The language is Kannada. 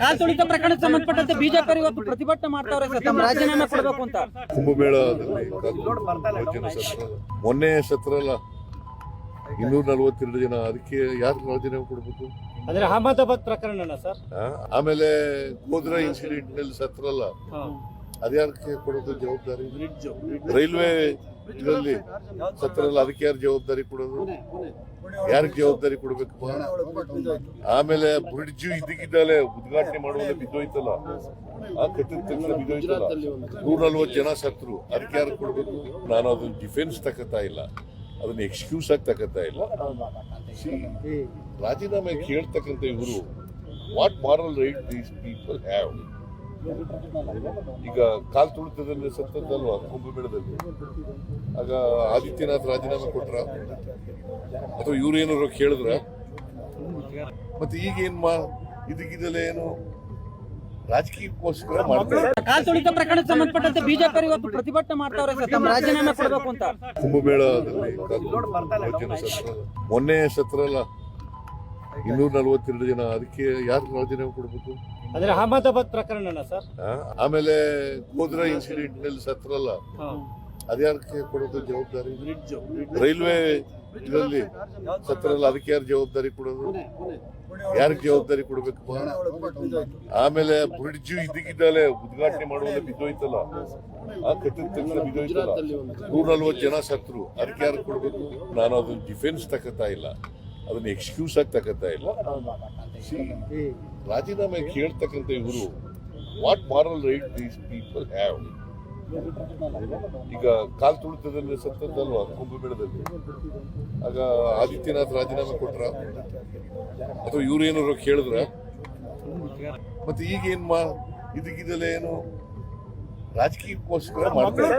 ಕಾಲ್ ತುಳಿತ ಪ್ರಕರಣಕ್ಕೆ ಸಂಬಂಧಪಟ್ಟಂತೆ ಬಿಜೆಪಿ ಇವತ್ತು ಪ್ರತಿಭಟನೆ ಮಾಡ್ತಾವ್ರೆ ಸರ್. ತಮ್ಮ ರಾಜೀನಾಮೆ ಕೊಡಬೇಕು ಅಂತ. ಕುಂಭಮೇಳದಲ್ಲಿ ಮೊನ್ನೆ ಸತ್ರ ಅಲ್ಲ ಇನ್ನೂರ ನಲವತ್ತೆರಡು ಜನ ಅದಕ್ಕೆ ಯಾರು ರಾಜೀನಾಮೆ ಕೊಡ್ಬೇಕು? ಅಂದ್ರೆ ಅಹಮದಾಬಾದ್ ಪ್ರಕರಣ ಸರ್? ಆಮೇಲೆ ಗೋಧ್ರಾ ಇನ್ಸಿಡೆಂಟ್ನಲ್ಲಿ ಸತ್ರ ಅಲ್ಲ. ಅದ್ಯಾರಕ್ಕೆ ಕೊಡೋದು ಜವಾಬ್ದಾರಿ ರೈಲ್ವೆ ಇದರಲ್ಲಿ ಸತ್ರದಲ್ಲಿ ಅಧಿಕಾರ ಅದಕ್ಕೆ ಯಾರು ಜವಾಬ್ದಾರಿ ಕೊಡೋದು. ಯಾರಿಗೆ ಜವಾಬ್ದಾರಿ ಕೊಡಬೇಕು ಆಮೇಲೆ ಬ್ರಿಡ್ಜ್ ಇದಕ್ಕಿದ್ದಾಲೆ ಉದ್ಘಾಟನೆ ಮಾಡುವಾಗ ಬಿದ್ದೋಯ್ತಲ್ಲ. ಆ ಕಟ್ಟಿದ ತಕ್ಷಣ ಬಿದ್ದೋಯ್ತಲ್ಲ. ನೂರ ನಲ್ವತ್ತು ಜನ ಸತ್ರು ಅದಕ್ಕೆ ಕೊಡಬೇಕು. ಕೊಡ್ಬೇಕು ನಾನು ಅದನ್ನ ಡಿಫೆನ್ಸ್ ತಗೋತಾ ಇಲ್ಲ. ಅದನ್ನ ಎಕ್ಸ್ಕ್ಯೂಸ್ ಆಗಿ ತಗೋತಾ ಇಲ್ಲ. ರಾಜೀನಾಮೆ ಕೇಳ್ತಕ್ಕಂಥ ಇವರು what moral right these people have ಈಗ ಕಾಲ್ ತುಳಿತದಲ್ಲಿ ಸತ್ತದ್ದಲ್ವಾ? ಕುಂಭಮೇಳದಲ್ಲಿ ಆಗ ಆದಿತ್ಯನಾಥ್ ರಾಜೀನಾಮೆ ಕೊಟ್ರ? ಅಥವಾ ಇವ್ರು ಏನಾದ್ರು ಕೇಳಿದ್ರ? ಮತ್ತೆ ಈಗ ಏನ್ ಮಾ ಇದಕ್ಕಿದೆಲ್ಲ ಏನು ರಾಜಕೀಯಕ್ಕೋಸ್ಕರ ಮಾಡ್ತಾರೆ ಕಾಲ್ ತುಳಿತ ಪ್ರಕರಣಕ್ಕೆ ಸಂಬಂಧಪಟ್ಟಂತೆ ಬಿಜೆಪಿ ಇವತ್ತು ಪ್ರತಿಭಟನೆ ಮಾಡ್ತಾವ್ರೆ ಸರ್. ತಮ್ಮ ರಾಜೀನಾಮೆ ಕೊಡಬೇಕು ಅಂತ. ಕುಂಭಮೇಳದಲ್ಲಿ ಮೊನ್ನೆ ಸತ್ರ ಅಲ್ಲ. ಇನ್ನೂರ ನಲವತ್ತೆರಡು ಜನ ಅದಕ್ಕೆ ಯಾರು ರಾಜೀನಾಮೆ ಕೊಡಬೇಕು? ಅಂದ್ರೆ ಅಹಮದಾಬಾದ್ ಪ್ರಕರಣ ಸರ್? ಆ? ಆಮೇಲೆ ಗೋದ್ರಾ ಇನ್ಸಿಡೆಂಟ್ನಲ್ಲಿ ಸತ್ರಲ್ಲ ಅದ್ಯಾರಕ್ಕೆ ಕೊಡೋದು ಜವಾಬ್ದಾರಿ? ರೈಲ್ವೆ ಇದರಲ್ಲಿ ಸತ್ರಲ್ಲ ಅದಕ್ಕೆ ಯಾರು ಜವಾಬ್ದಾರಿ ಕೊಡೋದು? ಯಾರಿಗೆ ಜವಾಬ್ದಾರಿ ಕೊಡಬೇಕು? ಆಮೇಲೆ ಬ್ರಿಡ್ಜ್ ಇದಕ್ಕಿದ್ದಾಲೆ ಉದ್ಘಾಟನೆ ಮಾಡುವಾಗ ಬಿದ್ದೋಯ್ತಲ್ಲ. ಆ ಕಟ್ಟಿದ ತಕ್ಷಣ ಬಿದ್ದೋಯ್ತಲ್ಲ. ನೂರ ನಲ್ವತ್ತು ಜನ ಸತ್ರು. ಅದಕ್ಕೆ ಯಾರು ಕೊಡಬೇಕು? ನಾನು ಅದನ್ನ ಡಿಫೆನ್ಸ್ ತಕ್ಕತ್ತಾ ಇಲ್ಲ. ಅದನ್ನ ಎಕ್ಸ್ಕ್ಯೂಸ್ ಆಗಿ ತಕತಾ ಇಲ್ಲ ರಾಜೀನಾಮೆ ಕೇಳ್ತಕ್ಕಂಥ ಇವರು what moral right these people have ಈಗ ಕಾಲ್ ತುಳಿತದಲ್ಲಿ ಸತ್ತದ್ದಲ್ವಾ? ಕುಂಭಮೇಳದಲ್ಲಿ ಆಗ ಆದಿತ್ಯನಾಥ್ ರಾಜೀನಾಮೆ ಕೊಟ್ರ? ಅಥವಾ ಇವ್ರು ಏನಾದ್ರು ಕೇಳಿದ್ರ? ಮತ್ತೆ ಈಗ ಏನ್ ಮಾ ಇದಕ್ಕಿದೆಲ್ಲ ಏನು? ರಾಜಕೀಯಕ್ಕೋಸ್ಕರ ಮಾಡ್ತಾರೆ.